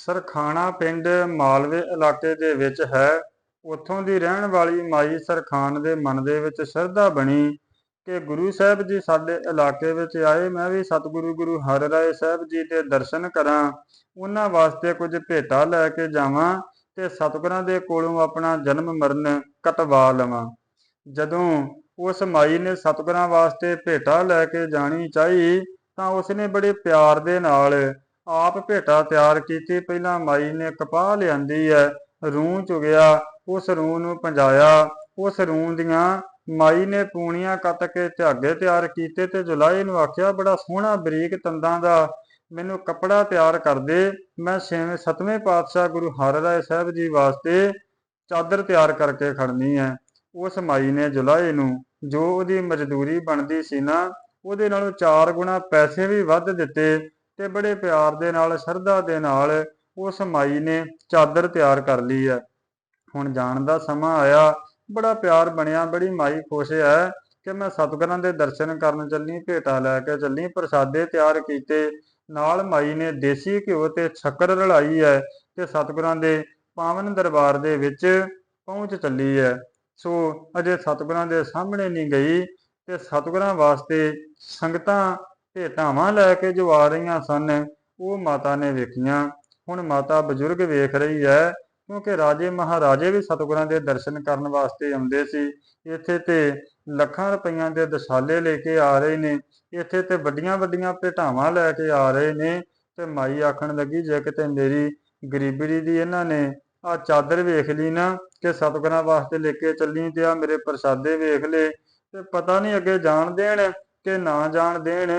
ਸਰਖਾਣਾ ਪਿੰਡ ਮਾਲਵੇ ਇਲਾਕੇ ਦੇ ਵਿੱਚ ਹੈ। ਉੱਥੋਂ ਦੀ ਰਹਿਣ ਵਾਲੀ ਮਾਈ ਸਰਖਾਨ ਦੇ ਮਨ ਦੇ ਵਿੱਚ ਸ਼ਰਧਾ ਬਣੀ ਕਿ ਗੁਰੂ ਸਾਹਿਬ ਜੀ ਸਾਡੇ ਇਲਾਕੇ ਵਿੱਚ ਆਏ। ਮੈਂ ਵੀ ਸਤਿਗੁਰੂ ਗੁਰੂ ਹਰਿਰਾਏ ਸਾਹਿਬ ਜੀ ਦੇ ਦਰਸ਼ਨ ਕਰਾਂ, ਉਹਨਾਂ ਵਾਸਤੇ ਕੁਝ ਭੇਟਾ ਲੈ ਕੇ ਜਾਵਾਂ ਤੇ ਸਤਿਗੁਰਾਂ ਦੇ ਕੋਲੋਂ ਆਪਣਾ ਜਨਮ ਮਰਨ ਕਟਵਾ ਲਵਾਂ। ਜਦੋਂ ਉਸ ਮਾਈ ਨੇ ਸਤਿਗੁਰਾਂ ਵਾਸਤੇ ਭੇਟਾ ਲੈ ਕੇ ਜਾਣੀ ਚਾਹੀ ਤਾਂ ਉਸਨੇ ਬੜੇ ਪਿਆਰ ਦੇ ਨਾਲ ਆਪ ਭੇਟਾ ਤਿਆਰ ਕੀਤੀ, ਪਹਿਲਾਂ ਮਾਈ ਨੇ ਕਪਾਹ ਲਿਆਂਦੀ ਹੈ ਰੂੰ ਚੁਗਿਆ, ਉਸ ਰੂੰ ਨੂੰ ਪੰਜਾਇਆ, ਉਸ ਰੂੰ ਦੀਆਂ ਮਾਈ ਨੇ ਪੂਣੀਆਂ ਕੱਟ ਕੇ ਧਾਗੇ ਤਿਆਰ ਕੀਤੇ ਤੇ ਜੁਲਾਈ ਨੂੰ ਆਖਿਆ, ਬੜਾ ਸੋਹਣਾ ਬਰੀਕ ਤੰਦਾਂ ਦਾ ਮੈਨੂੰ ਕੱਪੜਾ ਤਿਆਰ ਕਰ ਦੇ, ਮੈਂ ਛੇਵੇਂ ਸਤਵੇਂ ਪਾਤਸ਼ਾਹ ਗੁਰੂ ਹਰਿਰਾਏ ਸਾਹਿਬ ਜੀ ਵਾਸਤੇ ਚਾਦਰ ਤਿਆਰ ਕਰਕੇ ਖੜਨੀ ਹੈ ਉਸ ਮਾਈ ਨੇ ਜੁਲਾਈ ਨੂੰ ਜੋ ਉਹਦੀ ਮਜ਼ਦੂਰੀ ਬਣਦੀ ਸੀ ਨਾ, ਉਹਦੇ ਨਾਲੋਂ ਚਾਰ ਗੁਣਾ ਪੈਸੇ ਵੀ ਵੱਧ ਦਿੱਤੇ ਤੇ ਬੜੇ ਪਿਆਰ ਦੇ ਨਾਲ, ਸ਼ਰਧਾ ਦੇ ਨਾਲ ਉਸ ਮਾਈ ਨੇ ਚਾਦਰ ਤਿਆਰ ਕਰ ਲਈ ਹੈ। ਹੁਣ ਜਾਣ ਦਾ ਸਮਾਂ ਆਇਆ, ਬੜਾ ਪਿਆਰ ਬਣਿਆ, ਬੜੀ ਮਾਈ ਖੁਸ਼ ਹੈ ਕਿ ਮੈਂ ਸਤਿਗੁਰਾਂ ਦੇ ਦਰਸ਼ਨ ਕਰਨ ਚੱਲੀ, ਭੇਟਾ ਲੈ ਕੇ ਚੱਲੀ, ਪ੍ਰਸਾਦੇ ਤਿਆਰ ਕੀਤੇ। ਨਾਲ ਮਾਈ ਨੇ ਦੇਸੀ ਘਿਓ ਤੇ ਸ਼ੱਕਰ ਰਲਾਈ ਹੈ ਤੇ ਸਤਿਗੁਰਾਂ ਦੇ ਪਾਵਨ ਦਰਬਾਰ ਦੇ ਵਿੱਚ ਪਹੁੰਚ ਚੱਲੀ ਹੈ। ਸੋ ਅਜੇ ਸਤਿਗੁਰਾਂ ਦੇ ਸਾਹਮਣੇ ਨਹੀਂ ਗਈ ਤੇ ਸਤਿਗੁਰਾਂ ਵਾਸਤੇ ਸੰਗਤਾਂ ਭੇਟਾਵਾਂ ਲੈ ਕੇ ਜੋ ਆ ਰਹੀਆਂ ਸਨ, ਉਹ ਮਾਤਾ ਨੇ ਵੇਖੀਆਂ। ਹੁਣ ਮਾਤਾ ਬਜ਼ੁਰਗ ਵੇਖ ਰਹੀ ਹੈ, ਕਿਉਂਕਿ ਰਾਜੇ ਮਹਾਰਾਜੇ ਵੀ ਸਤਿਗੁਰਾਂ ਦੇ ਦਰਸ਼ਨ ਕਰਨ ਵਾਸਤੇ ਆਉਂਦੇ ਸੀ। ਇੱਥੇ ਤੇ ਲੱਖਾਂ ਰੁਪਈਆਂ ਦੇ ਦਸਾਲੇ ਲੈ ਕੇ ਆ ਰਹੇ ਨੇ। ਇੱਥੇ ਤੇ ਵੱਡੀਆਂ ਵੱਡੀਆਂ ਭੇਟਾਵਾਂ ਲੈ ਕੇ ਆ ਰਹੇ ਨੇ। ਤੇ ਮਾਈ ਆਖਣ ਲੱਗੀ, ਜੇ ਕਿਤੇ ਮੇਰੀ ਗਰੀਬੀ ਦੀ ਇਹਨਾਂ ਨੇ ਆ ਚਾਦਰ ਵੇਖ ਲਈ ਨਾ, ਕਿ ਸਤਿਗੁਰਾਂ ਵਾਸਤੇ ਲੈ ਕੇ ਚੱਲੀ ਤੇ ਆ ਮੇਰੇ ਪ੍ਰਸਾਦੇ ਵੇਖ ਲੇ ਤੇ ਪਤਾ ਨਹੀਂ ਅੱਗੇ ਜਾਣ ਦੇਣ ਕਿ ਨਾ ਜਾਣ ਦੇਣ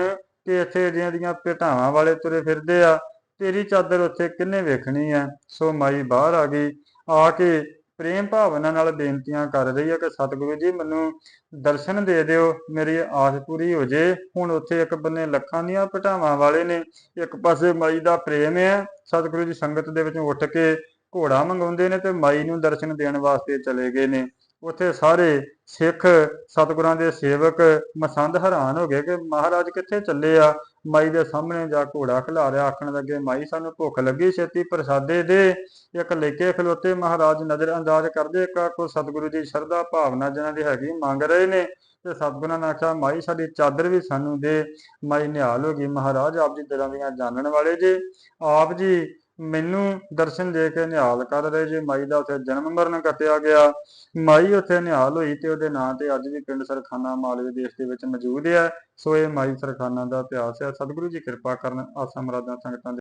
ਕਿ ਇੱਥੇ ਜਿਹੜੀਆਂ ਦੀਆਂ ਭੇਟਾਵਾਂ ਵਾਲੇ ਤੁਰੇ ਫਿਰਦੇ ਆ, ਤੇਰੀ ਚਾਦਰ ਉੱਥੇ ਕਿੰਨੇ ਵੇਖਣੀ ਆ? ਸੋ ਮਾਈ ਬਾਹਰ ਆ ਗਈ, ਆ ਕੇ ਪ੍ਰੇਮ ਭਾਵਨਾ ਨਾਲ ਬੇਨਤੀਆਂ ਕਰ ਰਹੀ ਹੈ ਕਿ ਸਤਿਗੁਰੂ ਜੀ ਮੈਨੂੰ ਦਰਸ਼ਨ ਦੇ ਦਿਓ, ਮੇਰੀ ਆਸ ਪੂਰੀ ਹੋ ਜੇ। ਹੁਣ ਉੱਥੇ ਇੱਕ ਬੰਨੇ ਲੱਖਾਂ ਦੀਆਂ ਭਟਾਵਾਂ ਵਾਲੇ ਨੇ, ਇੱਕ ਪਾਸੇ ਮਾਈ ਦਾ ਪ੍ਰੇਮ ਹੈ ਸਤਿਗੁਰੂ ਜੀ ਸੰਗਤ ਦੇ ਵਿੱਚੋਂ ਉੱਠ ਕੇ ਘੋੜਾ ਮੰਗਾਉਂਦੇ ਨੇ ਤੇ ਮਾਈ ਨੂੰ ਦਰਸ਼ਨ ਦੇਣ ਵਾਸਤੇ ਚਲੇ ਗਏ ਨੇ। ਉੱਥੇ ਸਾਰੇ ਸਿੱਖ ਸਤਿਗੁਰਾਂ ਦੇ ਸੇਵਕ ਮਸੰਦ ਹੈਰਾਨ ਹੋ ਗਏ ਕਿ ਮਹਾਰਾਜ ਕਿੱਥੇ ਚੱਲੇ ਆ? ਮਾਈ ਦੇ ਸਾਹਮਣੇ ਜਾ ਘੋੜਾ ਖਿਲਾਰਿਆ ਆਖਣ ਲੱਗੇ, ਮਾਈ, ਸਾਨੂੰ ਭੁੱਖ ਲੱਗੀ, ਛੇਤੀ ਪ੍ਰਸਾਦੇ ਦੇ। ਇੱਕ ਲੈ ਕੇ ਖਲੋਤੇ ਮਹਾਰਾਜ ਨਜ਼ਰ ਅੰਦਾਜ਼ ਕਰਦੇ, ਇੱਕ ਕੋ ਸਤਿਗੁਰੂ ਦੀ ਸ਼ਰਧਾ ਭਾਵਨਾ ਜਿਹਨਾਂ ਦੀ ਹੈਗੀ ਮੰਗ ਰਹੇ ਨੇ। ਤੇ ਸਤਿਗੁਰਾਂ ਨੇ ਆਖਿਆ, ਮਾਈ, ਸਾਡੀ ਚਾਦਰ ਵੀ ਸਾਨੂੰ ਦੇ। ਮਾਈ ਨਿਹਾਲ ਹੋ ਗਈ, ਮਹਾਰਾਜ ਆਪ ਜੀ ਦਿਲਾਂ ਦੀਆਂ ਜਾਣਨ ਵਾਲੇ ਜੇ। ਆਪ ਜੀ ਮੈਨੂੰ ਦਰਸ਼ਨ ਦੇ ਕੇ ਨਿਹਾਲ ਕਰ ਰਹੇ ਜੇ। ਮਾਈ ਦਾ ਉੱਥੇ ਜਨਮ ਮਰਨ ਕੱਟਿਆ ਗਿਆ। ਮਾਈ ਉੱਥੇ ਨਿਹਾਲ ਹੋਈ ਤੇ ਉਹਦੇ ਨਾਂ ਤੇ ਅੱਜ ਵੀ ਪਿੰਡ ਸਰਖਾਨਾ ਮਾਲਵੇ ਦੇਸ਼ ਦੇ ਵਿੱਚ ਮੌਜੂਦ ਹੈ ਸੋ ਇਹ ਮਾਈ ਸਰਖਾਨਾ ਦਾ ਇਤਿਹਾਸ ਹੈ ਸਤਿਗੁਰੂ ਜੀ ਕਿਰਪਾ ਕਰਨ ਆਸਾਂ ਮਰਾਦਾਂ ਸੰਗਤਾਂ ਦੇ